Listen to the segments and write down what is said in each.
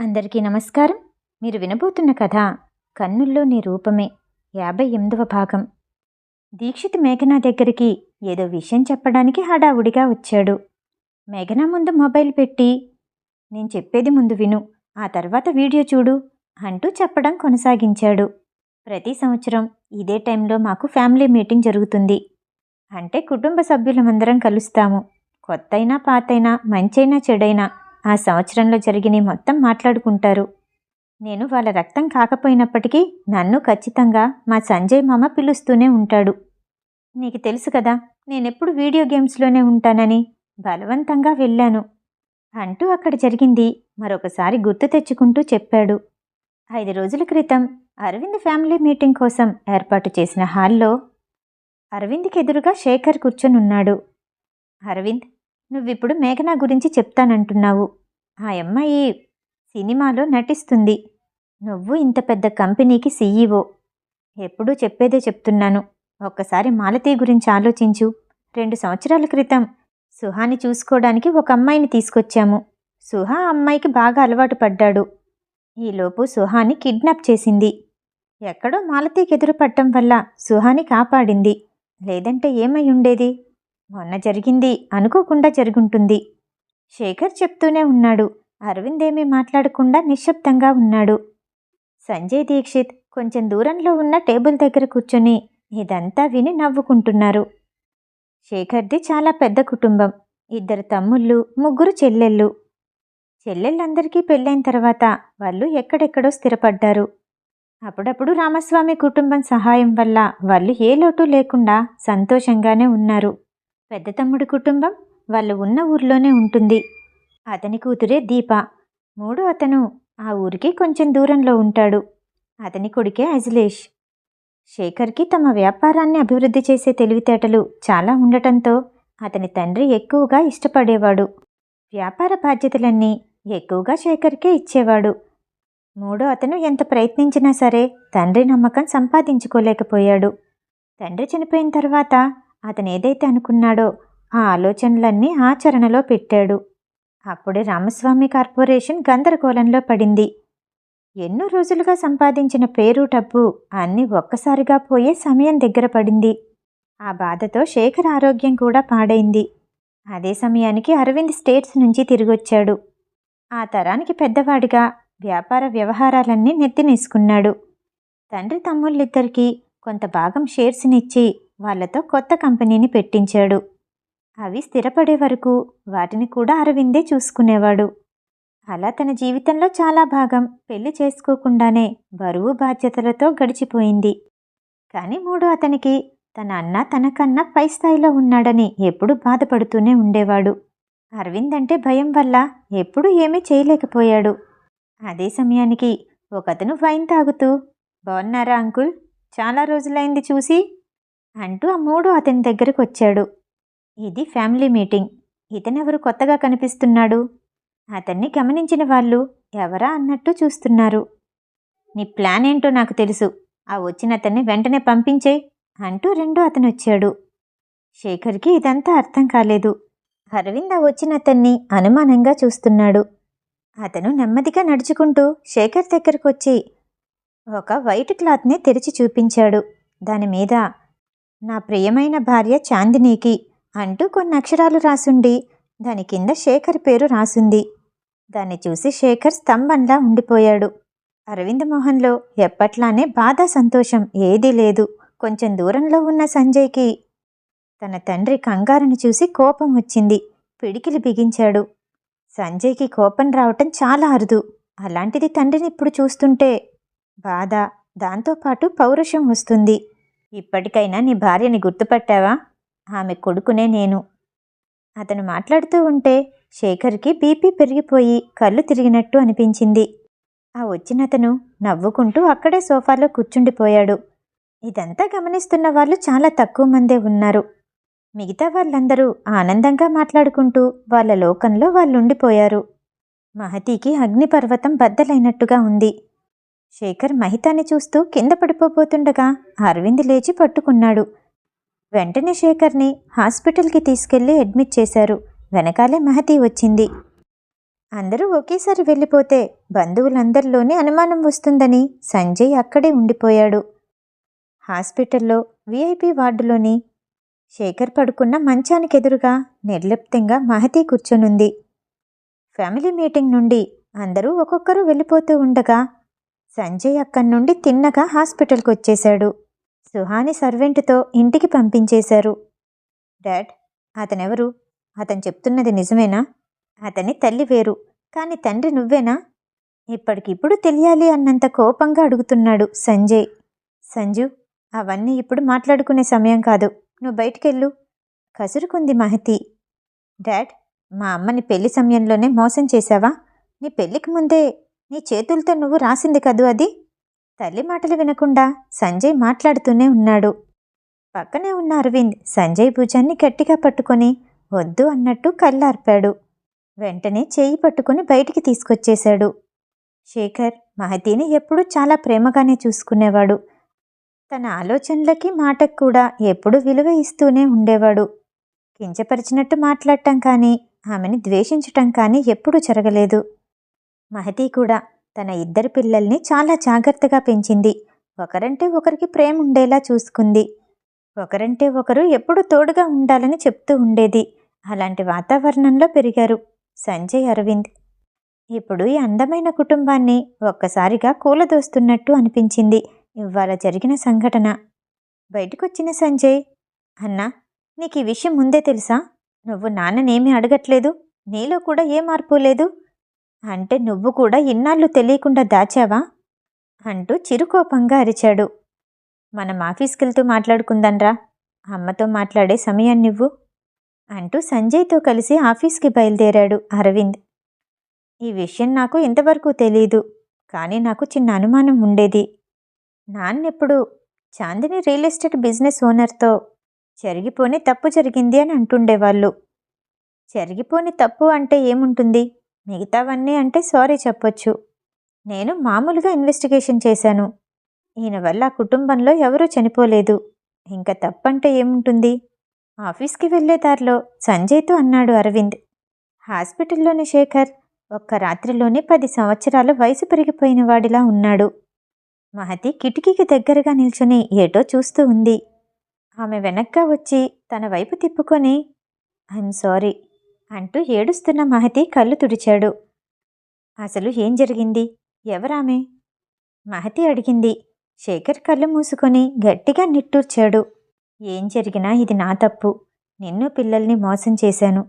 అందరికీ నమస్కారం. మీరు వినబోతున్న కథ కన్నుల్లో నీ రూపమే యాభై ఎనిమిదవ భాగం. దీక్షిత్ మేఘనా దగ్గరికి ఏదో విషయం చెప్పడానికి హడావుడిగా వచ్చాడు. మేఘనా ముందు మొబైల్ పెట్టి నేను చెప్పేది ముందు విను ఆ తర్వాత వీడియో చూడు అంటూ చెప్పడం కొనసాగించాడు. ప్రతి సంవత్సరం ఇదే టైంలో మాకు ఫ్యామిలీ మీటింగ్ జరుగుతుంది. అంటే కుటుంబ సభ్యులమందరం కలుస్తాము. కొత్తైనా పాతైనా మంచైనా చెడైనా. ఆ సంవత్సరంలో జరిగిన మొత్తం మాట్లాడుకుంటారు. నేను వాళ్ళ రక్తం కాకపోయినప్పటికీ నన్ను ఖచ్చితంగా మా సంజయ్ మామ పిలుస్తూనే ఉంటాడు. నీకు తెలుసు కదా నేనెప్పుడు వీడియో గేమ్స్లోనే ఉంటానని బలవంతంగా వెళ్ళాను. అంటూ అక్కడ జరిగింది. మరొకసారి గుర్తు తెచ్చుకుంటూ చెప్పాడు. ఐదు రోజుల క్రితం అరవింద్ ఫ్యామిలీ మీటింగ్ కోసం ఏర్పాటు చేసిన హాల్లో అరవింద్కి ఎదురుగా శేఖర్ కూర్చొనున్నాడు. అరవింద్ నువ్విప్పుడు మేఘన గురించి చెప్తానంటున్నావు. ఆ అమ్మాయి సినిమాలో నటిస్తుంది. నువ్వు ఇంత పెద్ద కంపెనీకి సీఈఓ. ఎప్పుడూ చెప్పేదే చెప్తున్నాను. ఒక్కసారి మాలతీ గురించి ఆలోచించు. రెండు సంవత్సరాల క్రితం సుహాని చూసుకోవడానికి ఒక అమ్మాయిని తీసుకొచ్చాము. సుహా ఆ అమ్మాయికి బాగా అలవాటు పడ్డాడు. ఈలోపు సుహాని కిడ్నాప్ చేసింది. ఎక్కడో మాలతీకి ఎదురుపట్టడం వల్ల సుహాని కాపాడింది. లేదంటే ఏమై ఉండేది? మొన్న జరిగింది అనుకోకుండా జరుగుంటుంది. శేఖర్ చెప్తూనే ఉన్నాడు. అరవింద్ ఏమీ మాట్లాడకుండా నిశ్శబ్దంగా ఉన్నాడు. సంజయ్ దీక్షిత్ కొంచెం దూరంలో ఉన్న టేబుల్ దగ్గర కూర్చొని ఇదంతా విని నవ్వుకుంటున్నారు. శేఖర్ది చాలా పెద్ద కుటుంబం. ఇద్దరు తమ్ముళ్ళు ముగ్గురు చెల్లెళ్ళు. చెల్లెళ్ళందరికీ పెళ్ళైన తర్వాత వాళ్ళు ఎక్కడెక్కడో స్థిరపడ్డారు. అప్పుడప్పుడు రామస్వామి కుటుంబం సహాయం వల్ల వాళ్ళు ఏ లోటు లేకుండా సంతోషంగానే ఉన్నారు. పెద్ద తమ్ముడి కుటుంబం వాళ్ళు ఉన్న ఊర్లోనే ఉంటుంది. అతని కూతురే దీప. మూడో అతను ఆ ఊరికి కొంచెం దూరంలో ఉంటాడు. అతని కొడుకే అజిలేష్. శేఖర్కి తమ వ్యాపారాన్ని అభివృద్ధి చేసే తెలివితేటలు చాలా ఉండటంతో అతని తండ్రి ఎక్కువగా ఇష్టపడేవాడు. వ్యాపార బాధ్యతలన్నీ ఎక్కువగా శేఖర్కే ఇచ్చేవాడు. మూడో అతను ఎంత ప్రయత్నించినా సరే తండ్రి నమ్మకం సంపాదించుకోలేకపోయాడు. తండ్రి చనిపోయిన తర్వాత అతను ఏదైతే అనుకున్నాడో ఆ ఆలోచనలన్నీ ఆచరణలో పెట్టాడు. అప్పుడే రామస్వామి కార్పొరేషన్ గందరగోళంలో పడింది. ఎన్నో రోజులుగా సంపాదించిన పేరు డబ్బు అన్నీ ఒక్కసారిగా పోయే సమయం దగ్గర పడింది. ఆ బాధతో శేఖర్ ఆరోగ్యం కూడా పాడైంది. అదే సమయానికి అరవింద్ స్టేట్స్ నుంచి తిరిగొచ్చాడు. ఆ తరానికి పెద్దవాడిగా వ్యాపార వ్యవహారాలన్నీ నెత్తినేసుకున్నాడు. తండ్రి తమ్ముళ్ళిద్దరికీ కొంత భాగం షేర్స్నిచ్చి వాళ్ళతో కొత్త కంపెనీని పెట్టించాడు. అవి స్థిరపడే వరకు వాటిని కూడా అరవిందే చూసుకునేవాడు. అలా తన జీవితంలో చాలా భాగం పెళ్ళి చేసుకోకుండానే బరువు బాధ్యతలతో గడిచిపోయింది. కానీ మూడో అతనికి తన అన్న తనకన్నా పై స్థాయిలో ఉన్నాడని ఎప్పుడూ బాధపడుతూనే ఉండేవాడు. అరవింద్ అంటే భయం వల్ల ఎప్పుడూ ఏమీ చేయలేకపోయాడు. అదే సమయానికి ఒకతను వైన్ తాగుతూ బాగున్నారా అంకుల్? చాలా రోజులైంది చూసి అంటూ ఆ మూడు అతని దగ్గరకు వచ్చాడు ఇది ఫ్యామిలీ మీటింగ్. ఇతనెవరు కొత్తగా కనిపిస్తున్నాడు? అతన్ని గమనించిన వాళ్ళు ఎవరా అన్నట్టు చూస్తున్నారు. నీ ప్లాన్ ఏంటో నాకు తెలుసు. ఆ వచ్చిన అతన్ని వెంటనే పంపించేయ్ అంటూ రెండో అతను వచ్చాడు శేఖర్కి ఇదంతా అర్థం కాలేదు. అరవింద్ ఆ వచ్చిన అతన్ని అనుమానంగా చూస్తున్నాడు. అతను నెమ్మదిగా నడుచుకుంటూ శేఖర్ దగ్గరకు వచ్చి ఒక వైట్ క్లాత్ని తెరిచి చూపించాడు. దాని మీద నా ప్రియమైన భార్య చాందినీకి అంటూ కొన్ని అక్షరాలు రాసుండి. దాని కింద శేఖర్ పేరు రాసుంది. దాన్ని చూసి శేఖర్ స్తంభంలా ఉండిపోయాడు. అరవింద్ మోహన్లో ఎప్పట్లానే బాధ సంతోషం ఏదీ లేదు. కొంచెం దూరంలో ఉన్న సంజయ్కి తన తండ్రి కంగారుని చూసి కోపం వచ్చింది. పిడికిలి బిగించాడు. సంజయ్కి కోపం రావటం చాలా అరుదు. అలాంటిది తండ్రిని ఇప్పుడు చూస్తుంటే బాధ దాంతోపాటు పౌరుషం వస్తుంది. ఇప్పటికైనా నీ భార్యని గుర్తుపట్టావా? ఆమె కొడుకునే నేను. అతను మాట్లాడుతూ ఉంటే శేఖర్కి బీపీ పెరిగిపోయి కళ్ళు తిరిగినట్టు అనిపించింది. ఆ వచ్చినతను నవ్వుకుంటూ అక్కడే సోఫాలో కూర్చుండిపోయాడు. ఇదంతా గమనిస్తున్న వాళ్ళు చాలా తక్కువ మందే ఉన్నారు. మిగతా వాళ్ళందరూ ఆనందంగా మాట్లాడుకుంటూ వాళ్ళ లోకంలో వాళ్ళు ఉండిపోయారు మహతీకి అగ్నిపర్వతం బద్దలైనట్టుగా ఉంది. శేఖర్ మహితాని చూస్తూ కింద పడిపోబోతుండగా అరవింద్ లేచి పట్టుకున్నాడు. వెంటనే శేఖర్ని హాస్పిటల్కి తీసుకెళ్ళి అడ్మిట్ చేశారు. వెనకాలే మహతి వచ్చింది. అందరూ ఒకేసారి వెళ్ళిపోతే బంధువులందరిలోనే అనుమానం వస్తుందని సంజయ్ అక్కడే ఉండిపోయాడు. హాస్పిటల్లో విఐపి వార్డులోని శేఖర్ పడుకున్న మంచానికి ఎదురుగా నిర్లిప్తంగా మహతి కూర్చొనుంది. ఫ్యామిలీ మీటింగ్ నుండి అందరూ ఒక్కొక్కరు వెళ్ళిపోతూ ఉండగా సంజయ్ అక్కడి నుండి తిన్నగా హాస్పిటల్కి వచ్చేశాడు. సుహాని సర్వెంట్తో ఇంటికి పంపించేశారు. డాడ్ అతనెవరు? అతను చెప్తున్నది నిజమేనా? అతని తల్లి వేరు కానీ తండ్రి నువ్వేనా? ఇప్పటికిప్పుడు తెలియాలి అన్నంత కోపంగా అడుగుతున్నాడు సంజయ్. సంజు అవన్నీ ఇప్పుడు మాట్లాడుకునే సమయం కాదు. నువ్వు బయటికెళ్ళు. కసురుకుంది మహతి. డాడ్ మా అమ్మని పెళ్ళి సమయంలోనే మోసం చేశావా? నీ పెళ్ళికి ముందే నీ చేతులతో నువ్వు రాసింది కదూ అది? తల్లి మాటలు వినకుండా సంజయ్ మాట్లాడుతూనే ఉన్నాడు. పక్కనే ఉన్న అరవింద్ సంజయ్ భుజాన్ని గట్టిగా పట్టుకొని వద్దు అన్నట్టు కళ్ళార్పాడు. వెంటనే చేయి పట్టుకుని బయటికి తీసుకొచ్చేశాడు. శేఖర్ మహతీని ఎప్పుడూ చాలా ప్రేమగానే చూసుకునేవాడు. తన ఆలోచనలకి మాటకు కూడా ఎప్పుడూ విలువ ఇస్తూనే ఉండేవాడు. కించపరిచినట్టు మాట్లాడటం కానీ ఆమెని ద్వేషించటం కానీ ఎప్పుడూ జరగలేదు. మహతి కూడా తన ఇద్దరు పిల్లల్ని చాలా జాగ్రత్తగా పెంచింది. ఒకరంటే ఒకరికి ప్రేమ ఉండేలా చూసుకుంది. ఒకరంటే ఒకరు ఎప్పుడు తోడుగా ఉండాలని చెప్తూ ఉండేది. అలాంటి వాతావరణంలో పెరిగారు సంజయ్ అరవింద్. ఇప్పుడు ఈ అందమైన కుటుంబాన్ని ఒక్కసారిగా కూలదోస్తున్నట్టు అనిపించింది ఇవాళ జరిగిన సంఘటన. బయటకొచ్చిన సంజయ్ అన్నా నీకు ఈ విషయం ముందే తెలుసా? నువ్వు నాన్ననేమీ అడగట్లేదు? నీలో కూడా ఏ మార్పు లేదు? అంటే నువ్వు కూడా ఇన్నాళ్ళు తెలియకుండా దాచావా? అంటూ చిరుకోపంగా అరిచాడు. మనం ఆఫీస్కి వెళ్తూ మాట్లాడుకుందాన్రా అమ్మతో మాట్లాడే సమయాన్నివ్వు నువ్వు. అంటూ సంజయ్తో కలిసి ఆఫీస్కి బయలుదేరాడు అరవింద్. ఈ విషయం నాకు ఇంతవరకు తెలీదు కానీ నాకు చిన్న అనుమానం ఉండేది. నాన్నెప్పుడు చాందిని రియల్ ఎస్టేట్ బిజినెస్ ఓనర్తో జరిగిపోని తప్పు జరిగింది అని అంటుండేవాళ్ళు. జరిగిపోని తప్పు అంటే ఏముంటుంది? మిగతావన్నీ అంటే సారీ చెప్పొచ్చు. నేను మామూలుగా ఇన్వెస్టిగేషన్ చేశాను. ఈయన వల్ల ఆ కుటుంబంలో ఎవరూ చనిపోలేదు. ఇంకా తప్పంటే ఏముంటుంది? ఆఫీస్కి వెళ్ళే దారిలో సంజయ్తో అన్నాడు అరవింద్. హాస్పిటల్లోని శేఖర్ ఒక్క రాత్రిలోనే పది సంవత్సరాల వయసు పెరిగిపోయిన వాడిలా ఉన్నాడు. మహతి కిటికీకి దగ్గరగా నిల్చుని ఏటో చూస్తూ ఉంది. ఆమె వెనక్గా వచ్చి తన వైపు తిప్పుకొని ఐఎమ్ సారీ అంటూ ఏడుస్తున్న మహతి కళ్ళు తుడిచాడు. అసలు ఏం జరిగింది? ఎవరామె? మహతి అడిగింది. శేఖర్ కళ్ళు మూసుకొని గట్టిగా నిట్టూర్చాడు. ఏం జరిగినా ఇది నా తప్పు. నిన్ను పిల్లల్ని మోసం చేశాను.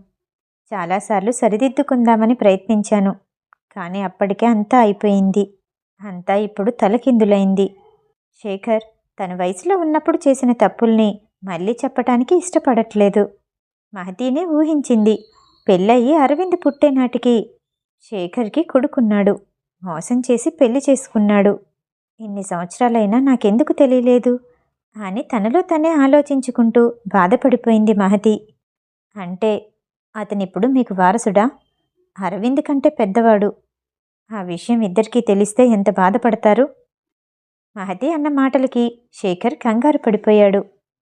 చాలాసార్లు సరిదిద్దుకుందామని ప్రయత్నించాను. కానీ అప్పటికే అంతా అయిపోయింది. అంతా ఇప్పుడు తలకిందులైంది. శేఖర్ తన వయసులో ఉన్నప్పుడు చేసిన తప్పుల్ని మళ్ళీ చెప్పటానికి ఇష్టపడట్లేదు. మహతీనే ఊహించింది. పెళ్ళయి అరవింద్ పుట్టేనాటికి శేఖర్కి కొడుకున్నాడు. మోసం చేసి పెళ్ళి చేసుకున్నాడు. ఇన్ని సంవత్సరాలైనా నాకెందుకు తెలియలేదు? అని తనలో తనే ఆలోచించుకుంటూ బాధపడిపోయింది మహతి. అంటే అతనిప్పుడు మీకు వారసుడా? అరవింద్ కంటే పెద్దవాడు. ఆ విషయం ఇద్దరికీ తెలిస్తే ఎంత బాధపడతారు? మహతి అన్న మాటలకి శేఖర్ కంగారు పడిపోయాడు.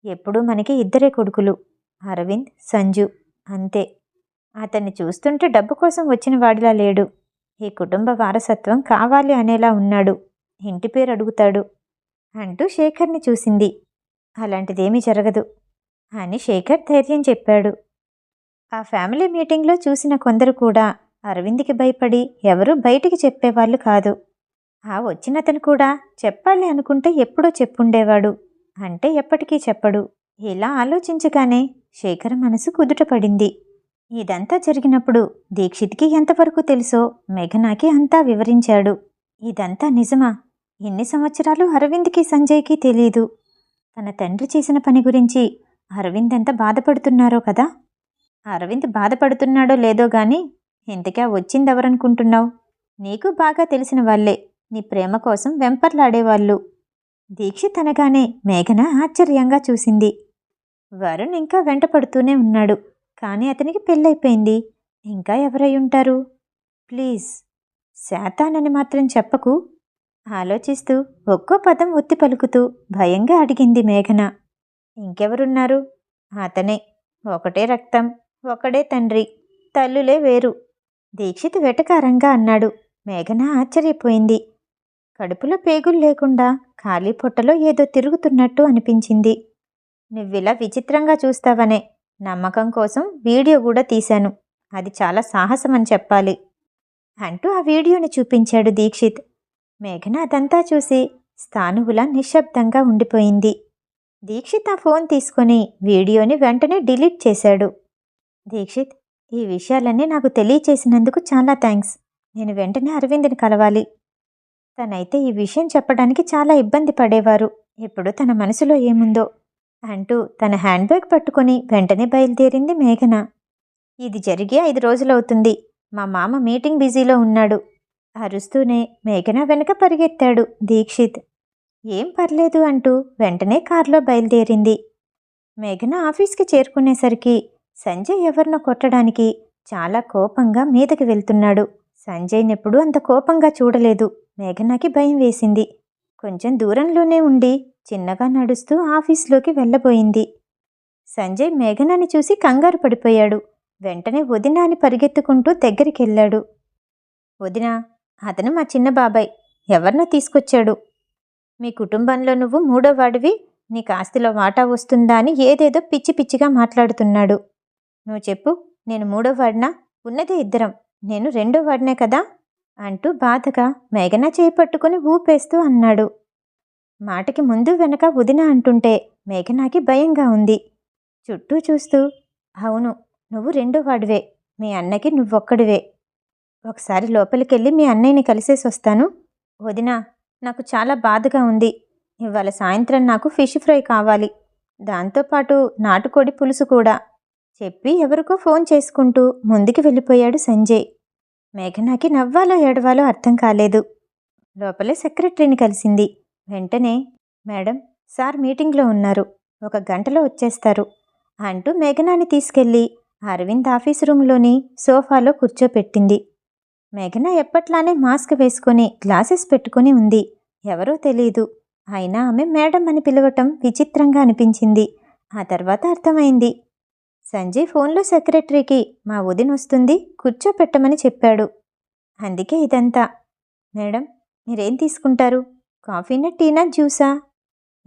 ఎప్పుడూ మనకి ఇద్దరే కొడుకులు అరవింద్ సంజు అంతే. అతన్ని చూస్తుంటే డబ్బు కోసం వచ్చిన వాడిలా లేడు. ఈ కుటుంబ వారసత్వం కావాలి అనేలా ఉన్నాడు. ఇంటి పేరు అడుగుతాడు అంటూ శేఖర్ని చూసింది. అలాంటిదేమీ జరగదు అని శేఖర్ ధైర్యం చెప్పాడు. ఆ ఫ్యామిలీ మీటింగ్లో చూసిన కొందరు కూడా అరవింద్కి భయపడి ఎవరూ బయటికి చెప్పేవాళ్ళు కాదు. ఆ వచ్చినతను కూడా చెప్పాలి అనుకుంటే ఎప్పుడో చెప్పుండేవాడు. అంటే ఎప్పటికీ చెప్పడు. ఇలా ఆలోచించగానే శేఖర్ మనసు కుదుటపడింది ఇదంతా జరిగినప్పుడు దీక్షిత్కి ఎంతవరకు తెలుసో మేఘనాకి అంతా వివరించాడు. ఇదంతా నిజమా? ఎన్ని సంవత్సరాలు అరవింద్కి సంజయ్కి తెలియదు తన తండ్రి చేసిన పని గురించి అరవింద్ ఎంత బాధపడుతున్నారో కదా? అరవింద్ బాధపడుతున్నాడో లేదో గాని ఇంతకా వచ్చిందెవరనుకుంటున్నావు? నీకు బాగా తెలిసిన వాళ్ళే. నీ ప్రేమ కోసం వెంపర్లాడేవాళ్ళు. దీక్షిత్ అనగానే మేఘన ఆశ్చర్యంగా చూసింది. వరుణ్ ఇంకా వెంటపడుతూనే ఉన్నాడు. కానీ అతనికి పెళ్ళైపోయింది ఇంకా ఎవరై ఉంటారు ప్లీజ్ శాతానని మాత్రం చెప్పకు. ఆలోచిస్తూ ఒక్కో పదం ఒత్తి పలుకుతూ భయంగా అడిగింది మేఘన. ఇంకెవరున్నారు? అతనే. ఒకటే రక్తం ఒకడే తండ్రి. తల్లులే వేరు. దీక్షిత్ వెటకారంగా అన్నాడు. మేఘన ఆశ్చర్యపోయింది. కడుపులో పేగులు లేకుండా ఖాళీ పొట్టలో ఏదో తిరుగుతున్నట్టు అనిపించింది. నువ్విలా విచిత్రంగా చూస్తావనే. నమ్మకం కోసం వీడియో కూడా తీశాను. అది చాలా సాహసం అని చెప్పాలి. అంటూ ఆ వీడియోని చూపించాడు దీక్షిత్. మేఘన అదంతా చూసి స్థానువులా నిశ్శబ్దంగా ఉండిపోయింది. దీక్షిత్ ఆ ఫోన్ తీసుకొని వీడియోని వెంటనే డిలీట్ చేశాడు. దీక్షిత్ ఈ విషయాలన్నీ నాకు తెలియచేసినందుకు చాలా థ్యాంక్స్ నేను వెంటనే అరవింద్ని కలవాలి. తనైతే ఈ విషయం చెప్పడానికి చాలా ఇబ్బంది పడేవారు. ఎప్పుడు తన మనసులో ఏముందో అంటూ తన హ్యాండ్ బ్యాగ్ పట్టుకొని వెంటనే బయలుదేరింది మేఘన. ఇది జరిగి ఐదు రోజులవుతుంది. మా మామ మీటింగ్ బిజీలో ఉన్నాడు. అరుస్తూనే మేఘన వెనక పరిగెత్తాడు దీక్షిత్. ఏం పర్లేదు అంటూ వెంటనే కారులో బయలుదేరింది. మేఘన ఆఫీస్కి చేరుకునేసరికి సంజయ్ ఎవరినో కొట్టడానికి చాలా కోపంగా మీదకి వెళ్తున్నాడు. సంజయ్నెప్పుడు అంత కోపంగా చూడలేదు. మేఘనాకి భయం వేసింది. కొంచెం దూరంలోనే ఉండి చిన్నగా నడుస్తూ ఆఫీస్లోకి వెళ్ళబోయింది. సంజయ్ మేఘనాని చూసి కంగారు పడిపోయాడు. వెంటనే వదినాని పరిగెత్తుకుంటూ దగ్గరికెళ్ళాడు. వదిన అతను మా చిన్న బాబాయ్. ఎవరినో తీసుకొచ్చాడు. మీ కుటుంబంలో నువ్వు మూడో వాడివి నీకు ఆస్తిలో వాటా వస్తుందా అని ఏదేదో పిచ్చి పిచ్చిగా మాట్లాడుతున్నాడు. నువ్వు చెప్పు నేను మూడో వాడినా ఉన్నదే ఇద్దరం. నేను రెండో వాడినే కదా? అంటూ బాధగా మేఘన చేపట్టుకుని ఊపేస్తూ అన్నాడు. మాటకి ముందు వెనక వదిన అంటుంటే మేఘనాకి భయంగా ఉంది. చుట్టూ చూస్తూ అవును నువ్వు రెండో వాడివే మీ అన్నకి నువ్వొక్కడివే. ఒకసారి లోపలికెళ్ళి మీ అన్నయ్యని కలిసేసి వస్తాను వదినా నాకు చాలా బాధగా ఉంది. ఇవాళ సాయంత్రం నాకు ఫిష్ ఫ్రై కావాలి. దాంతోపాటు నాటుకోడి పులుసు కూడా. చెప్పి ఎవరికో ఫోన్ చేసుకుంటూ ముందుకు వెళ్ళిపోయాడు సంజయ్. మేఘనాకి నవ్వాలో ఏడవాలో అర్థం కాలేదు. లోపలే సెక్రటరీని కలిసింది. వెంటనే మేడం సార్ మీటింగ్లో ఉన్నారు ఒక గంటలో వచ్చేస్తారు అంటూ మేఘనాని తీసుకెళ్ళి అరవింద్ ఆఫీస్ రూమ్లోని సోఫాలో కూర్చోపెట్టింది. మేఘన ఎప్పట్లానే మాస్క్ వేసుకొని గ్లాసెస్ పెట్టుకుని ఉంది. ఎవరో తెలియదు అయినా ఆమె మేడం అని పిలవటం విచిత్రంగా అనిపించింది. ఆ తర్వాత అర్థమైంది. సంజయ్ ఫోన్లో సెక్రటరీకి మా వదిన వస్తుంది కూర్చోపెట్టమని చెప్పాడు. అందుకే ఇదంతా. మేడం మీరేం తీసుకుంటారు? కాఫీనా టీనా జ్యూసా?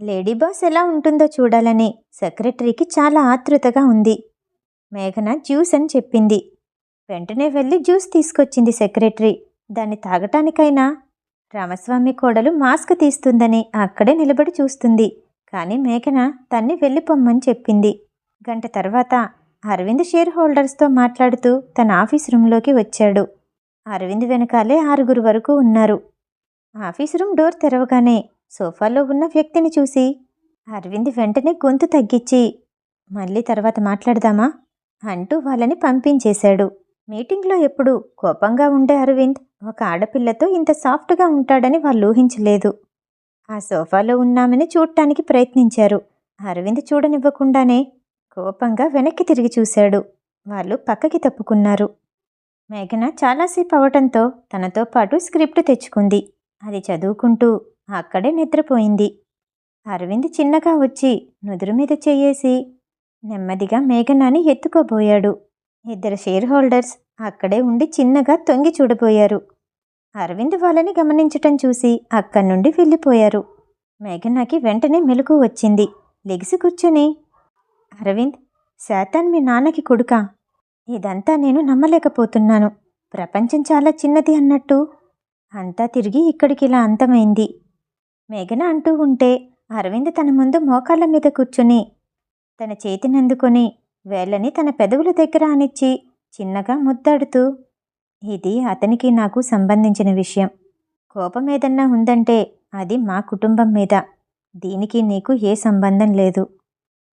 లేడీ బాస్ ఎలా ఉంటుందో చూడాలని సెక్రటరీకి చాలా ఆతృతగా ఉంది. మేఘన జ్యూస్ అని చెప్పింది. వెంటనే వెళ్ళి జ్యూస్ తీసుకొచ్చింది సెక్రటరీ. దాన్ని తాగటానికైనా? రామస్వామి కోడలు మాస్క్ తీస్తుందని అక్కడే నిలబడి చూస్తుంది. కానీ మేఘన తన్ని వెళ్ళిపోమ్మని చెప్పింది. గంట తర్వాత అరవింద్ షేర్ హోల్డర్స్తో మాట్లాడుతూ తన ఆఫీస్ రూంలోకి వచ్చాడు. అరవింద్ వెనకాలే ఆరుగురు వరకు ఉన్నారు. ఆఫీస్ రూమ్ డోర్ తెరవగానే సోఫాలో ఉన్న వ్యక్తిని చూసి అరవింద్ వెంటనే గొంతు తగ్గించి మళ్ళీ తర్వాత మాట్లాడదామా? అంటూ వాళ్ళని పంపించేశాడు. మీటింగ్లో ఎప్పుడు కోపంగా ఉండే అరవింద్ ఒక ఆడపిల్లతో ఇంత సాఫ్ట్గా ఉంటాడని వాళ్ళు ఊహించలేదు. ఆ సోఫాలో ఉన్నామని చూడటానికి ప్రయత్నించారు. అరవింద్ చూడనివ్వకుండానే కోపంగా వెనక్కి తిరిగి చూశాడు. వాళ్ళు పక్కకి తప్పుకున్నారు. మేఘన చాలాసేపు అవటంతో తనతో పాటు స్క్రిప్ట్ తెచ్చుకుంది. అది చదువుకుంటూ అక్కడే నిద్రపోయింది. అరవింద్ చిన్నగా వచ్చి నుదురు మీద చెయ్యేసి నెమ్మదిగా మేఘనాని ఎత్తుకోబోయాడు. ఇద్దరు షేర్ హోల్డర్స్ అక్కడే ఉండి చిన్నగా తొంగి చూడబోయారు. అరవింద్ వాళ్ళని గమనించటం చూసి అక్కడి నుండి వెళ్ళిపోయారు. మేఘనాకి వెంటనే మెలకు వచ్చింది. లెగిసి కూర్చుని అరవింద్ శాతాన్ మీ నాన్నకి కొడుకా? ఇదంతా నేను నమ్మలేకపోతున్నాను. ప్రపంచం చాలా చిన్నది అన్నట్టు అంతా తిరిగి ఇక్కడికి ఇలా అంతమైంది. మేఘన అంటూ ఉంటే అరవింద్ తన ముందు మోకాళ్ళ మీద కూర్చుని తన చేతినందుకొని వేళ్ళని తన పెదవుల దగ్గర అనిచ్చి చిన్నగా ముద్దాడుతూ ఇది అతనికి నాకు సంబంధించిన విషయం. కోపం ఏదన్నా ఉందంటే అది మా కుటుంబం మీద. దీనికి నీకు ఏ సంబంధం లేదు.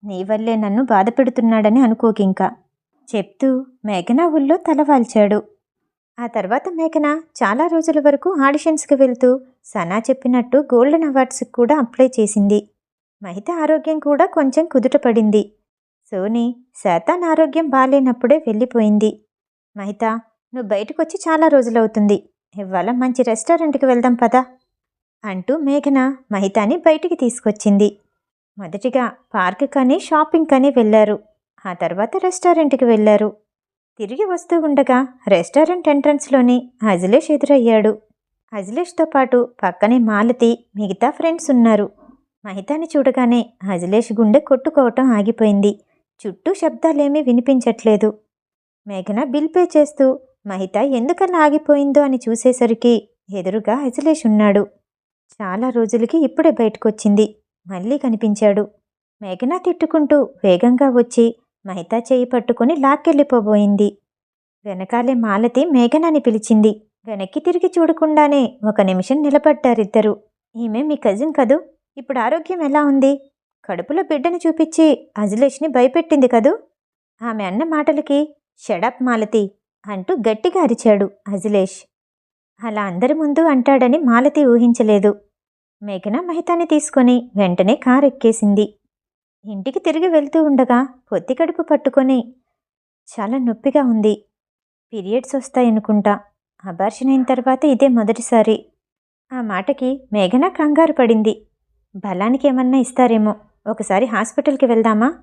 నీ వల్లే నన్ను బాధపెడుతున్నాడని అనుకోకింకా. చెప్తూ మేఘనా ఊళ్ళో తలవాల్చాడు. ఆ తర్వాత మేఘన చాలా రోజుల వరకు ఆడిషన్స్కి వెళ్తూ సనా చెప్పినట్టు గోల్డెన్ అవార్డ్స్కి కూడా అప్లై చేసింది. మహిత ఆరోగ్యం కూడా కొంచెం కుదుటపడింది సోనీ శాతాన్ ఆరోగ్యం బాగాలేనప్పుడే వెళ్ళిపోయింది. మహిత నువ్వు బయటకొచ్చి చాలా రోజులవుతుంది. ఇవాళ మంచి రెస్టారెంట్కి వెళ్దాం పదా అంటూ మేఘన మహితాని బయటికి తీసుకొచ్చింది. మొదటిగా పార్క్ కానీ షాపింగ్ కానీ వెళ్ళారు. ఆ తర్వాత రెస్టారెంట్కి వెళ్ళారు. తిరిగి వస్తూ ఉండగా రెస్టారెంట్ ఎంట్రన్స్లోని అజిలేష్ ఎదురయ్యాడు. అజిలేష్తో పాటు పక్కనే మాలతి మిగతా ఫ్రెండ్స్ ఉన్నారు. మహితాని చూడగానే అజిలేష్ గుండె కొట్టుకోవటం ఆగిపోయింది. చుట్టూ శబ్దాలేమీ వినిపించట్లేదు. మేఘన బిల్ పే చేస్తూ మహిత ఎందుకలా ఆగిపోయిందో అని చూసేసరికి ఎదురుగా అజిలేష్ ఉన్నాడు. చాలా రోజులకి ఇప్పుడే బయటకొచ్చింది. మళ్ళీ కనిపించాడు. మేఘన తిట్టుకుంటూ వేగంగా వచ్చి మైతా చేయి పట్టుకుని లాక్కెళ్ళిపోబోయింది. వెనకాలే మాలతి మేఘనాని పిలిచింది. వెనక్కి తిరిగి చూడకుండానే ఒక నిమిషం నిలబడ్డారిద్దరు. ఈమె మీ కజిన్ కదూ? ఇప్పుడు ఆరోగ్యం ఎలా ఉంది? కడుపులో బిడ్డని చూపించి అజిలేష్ని భయపెట్టింది కదూ? ఆమె అన్న మాటలకి షడప్ మాలతి అంటూ గట్టిగా అరిచాడు అజిలేష్. అలా అందరి ముందు అంటాడని మాలతి ఊహించలేదు. మేఘన మహితాని తీసుకొని వెంటనే కారు ఎక్కేసింది ఇంటికి తిరిగి వెళ్తూ ఉండగా పొత్తి కడుపు పట్టుకొని చాలా నొప్పిగా ఉంది. పీరియడ్స్ వస్తాయనుకుంటా. అబార్షన్ అయిన తర్వాత ఇదే మొదటిసారి. ఆ మాటకి మేఘన కంగారు పడింది. బలానికి ఏమన్నా ఇస్తారేమో. ఒకసారి హాస్పిటల్కి వెళ్దామా?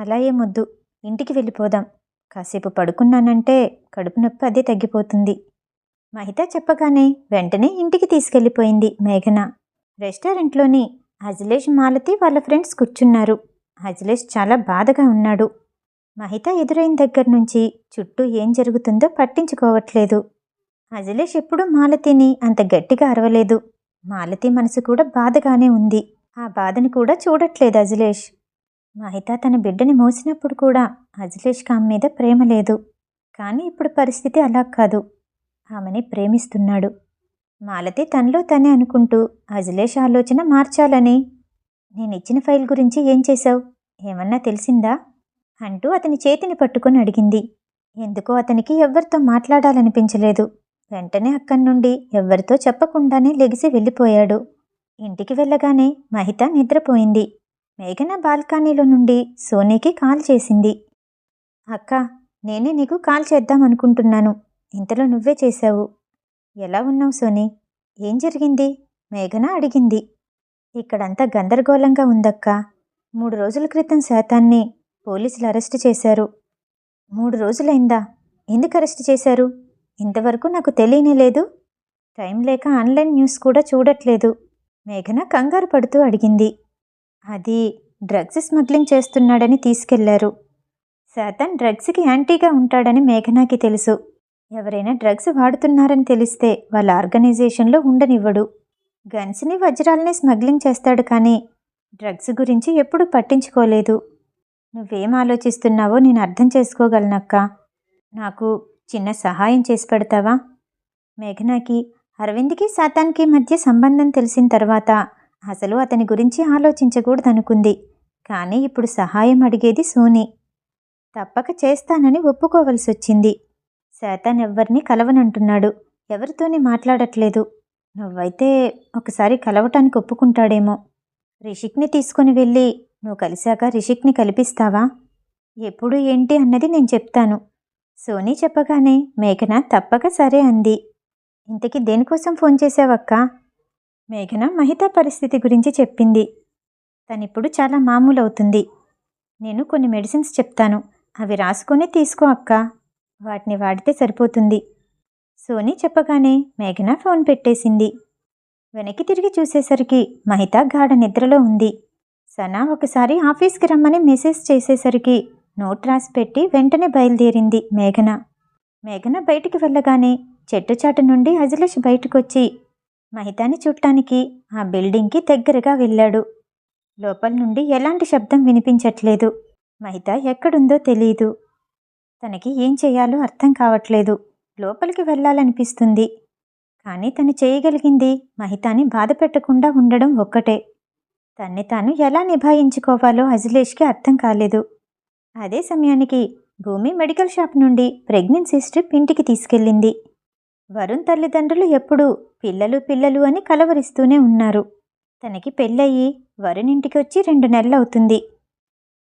అలా ఏమొద్దు. ఇంటికి వెళ్ళిపోదాం. కాసేపు పడుకున్నానంటే కడుపు నొప్పి అదే తగ్గిపోతుంది. మహిత చెప్పగానే వెంటనే ఇంటికి తీసుకెళ్ళిపోయింది మేఘన. రెస్టారెంట్లోని అజిలేష్ మాలతి వాళ్ళ ఫ్రెండ్స్ కూర్చున్నారు. అజిలేష్ చాలా బాధగా ఉన్నాడు. మహిత ఎదురైన దగ్గర నుంచి చుట్టూ ఏం జరుగుతుందో పట్టించుకోవట్లేదు. అజిలేష్ ఎప్పుడూ మాలతిని అంత గట్టిగా అరవలేదు. మాలతి మనసు కూడా బాధగానే ఉంది. ఆ బాధని కూడా చూడట్లేదు అజిలేష్ మహిత తన బిడ్డని మోసినప్పుడు కూడా అజిలేష్కి ఆమె మీద ప్రేమ లేదు. కానీ ఇప్పుడు పరిస్థితి అలా కాదు. ఆమెని ప్రేమిస్తున్నాడు. మాలతి తనలో తనే అనుకుంటూ అజిలేష్ ఆలోచన మార్చాలని. నేను ఇచ్చిన ఫైల్ గురించి ఏం చేశావు? ఏమన్నా తెలిసిందా? అంటూ అతని చేతిని పట్టుకొని అడిగింది. ఎందుకో అతనికి ఎవ్వరితో మాట్లాడాలనిపించలేదు. వెంటనే అక్కడి నుండి ఎవ్వరితో చెప్పకుండానే లెగిసి వెళ్ళిపోయాడు. ఇంటికి వెళ్ళగానే మహిత నిద్రపోయింది. మేఘన బాల్కనీలో నుండి సోనీకి కాల్ చేసింది. అక్క నేనే నీకు కాల్ చేద్దాం అనుకుంటున్నాను ఇంతలో నువ్వే చేశావు. ఎలా ఉన్నావు సోనీ? ఏం జరిగింది? మేఘన అడిగింది. ఇక్కడంతా గందరగోళంగా ఉందక్క. మూడు రోజుల క్రితం శాతాన్ని పోలీసులు అరెస్ట్ చేశారు. మూడు రోజులైందా? ఎందుకు అరెస్ట్ చేశారు? ఇంతవరకు నాకు తెలియనే లేదు. టైం లేక ఆన్లైన్ న్యూస్ కూడా చూడట్లేదు. మేఘన కంగారు పడుతూ అడిగింది. అది డ్రగ్స్ స్మగ్లింగ్ చేస్తున్నాడని తీసుకెళ్ళారు. శాతన్ డ్రగ్స్కి యాంటీగా ఉంటాడని మేఘనాకి తెలుసు. ఎవరైనా డ్రగ్స్ వాడుతున్నారని తెలిస్తే వాళ్ళ ఆర్గనైజేషన్లో ఉండనివ్వడు. గన్స్ని వజ్రాలని స్మగ్లింగ్ చేస్తాడు కానీ డ్రగ్స్ గురించి ఎప్పుడూ పట్టించుకోలేదు. నువ్వేం ఆలోచిస్తున్నావో నేను అర్థం చేసుకోగలనక్క. నాకు చిన్న సహాయం చేసి పెడతావా? మేఘనాకి అరవింద్కి శాతానికి మధ్య సంబంధం తెలిసిన తర్వాత అసలు అతని గురించి ఆలోచించకూడదనుకుంది. కానీ ఇప్పుడు సహాయం అడిగేది సోని. తప్పక చేస్తానని ఒప్పుకోవలసి వచ్చింది శాతాన్ ఎవ్వరిని కలవనంటున్నాడు. ఎవరితోని మాట్లాడట్లేదు. నువ్వైతే ఒకసారి కలవటానికి ఒప్పుకుంటాడేమో. రిషిక్ని తీసుకుని వెళ్ళి నువ్వు కలిశాక రిషిక్ని కల్పిస్తావా? ఎప్పుడు ఏంటి అన్నది నేను చెప్తాను. సోనీ చెప్పగానే మేఘన తప్పక సరే అంది. ఇంతకీ దేనికోసం ఫోన్ చేసావక్క మేఘన మహిత పరిస్థితి గురించి చెప్పింది. తనిప్పుడు చాలా మామూలు అవుతుంది నేను కొన్ని మెడిసిన్స్ చెప్తాను. అవి రాసుకొని తీసుకో అక్క. వాటిని వాడితే సరిపోతుంది. సోనీ చెప్పగానే మేఘన ఫోన్ పెట్టేసింది. వెనక్కి తిరిగి చూసేసరికి మహిత గాఢ నిద్రలో ఉంది. సనా ఒకసారి ఆఫీస్కి రమ్మని మెసేజ్ చేసేసరికి నోట్ రాసి పెట్టి వెంటనే బయలుదేరింది మేఘన. మేఘన బయటికి వెళ్ళగానే చెట్టు చాటు నుండి అజిలేష్ బయటకొచ్చి మహితాని చూడటానికి ఆ బిల్డింగ్కి దగ్గరగా వెళ్ళాడు. లోపల నుండి ఎలాంటి శబ్దం వినిపించట్లేదు. మహిత ఎక్కడుందో తెలియదు తనకి ఏం చేయాలో అర్థం కావట్లేదు. లోపలికి వెళ్ళాలనిపిస్తుంది. కానీ తను చేయగలిగింది. మహితాని బాధ పెట్టకుండా ఉండడం ఒక్కటే. తన్ని తాను ఎలా నిభాయించుకోవాలో అజిలేష్కి అర్థం కాలేదు. అదే సమయానికి భూమి మెడికల్ షాప్ నుండి ప్రెగ్నెన్సీ స్ట్రిప్ ఇంటికి తీసుకెళ్ళింది. వరుణ్ తల్లిదండ్రులు ఎప్పుడూ పిల్లలు పిల్లలు అని కలవరిస్తూనే ఉన్నారు. తనకి పెళ్ళయి వరుణ్ ఇంటికి వచ్చి రెండు నెలలవుతుంది.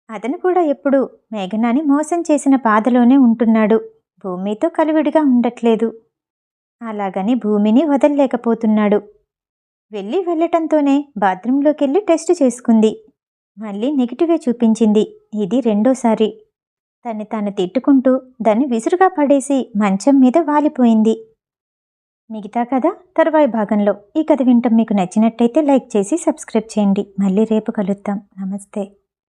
అతను కూడా ఎప్పుడు మేఘనాని మోసం చేసిన బాధలోనే ఉంటున్నాడు. భూమితో కలివిడిగా ఉండట్లేదు. అలాగని భూమిని వదలలేకపోతున్నాడు. వెళ్ళి వెళ్ళటంతోనే బాత్రూంలోకి వెళ్ళి టెస్ట్ చేసుకుంది. మళ్ళీ నెగిటివే చూపించింది. ఇది రెండోసారి. తన్ని తాను తిట్టుకుంటూ దాన్ని విసురుగా పడేసి మంచం మీద వాలిపోయింది. మిగతా కథ తర్వాయి భాగంలో. ఈ కథ వింటం మీకు నచ్చినట్టయితే లైక్ చేసి సబ్స్క్రైబ్ చేయండి. మళ్ళీ రేపు కలుద్దాం. నమస్తే.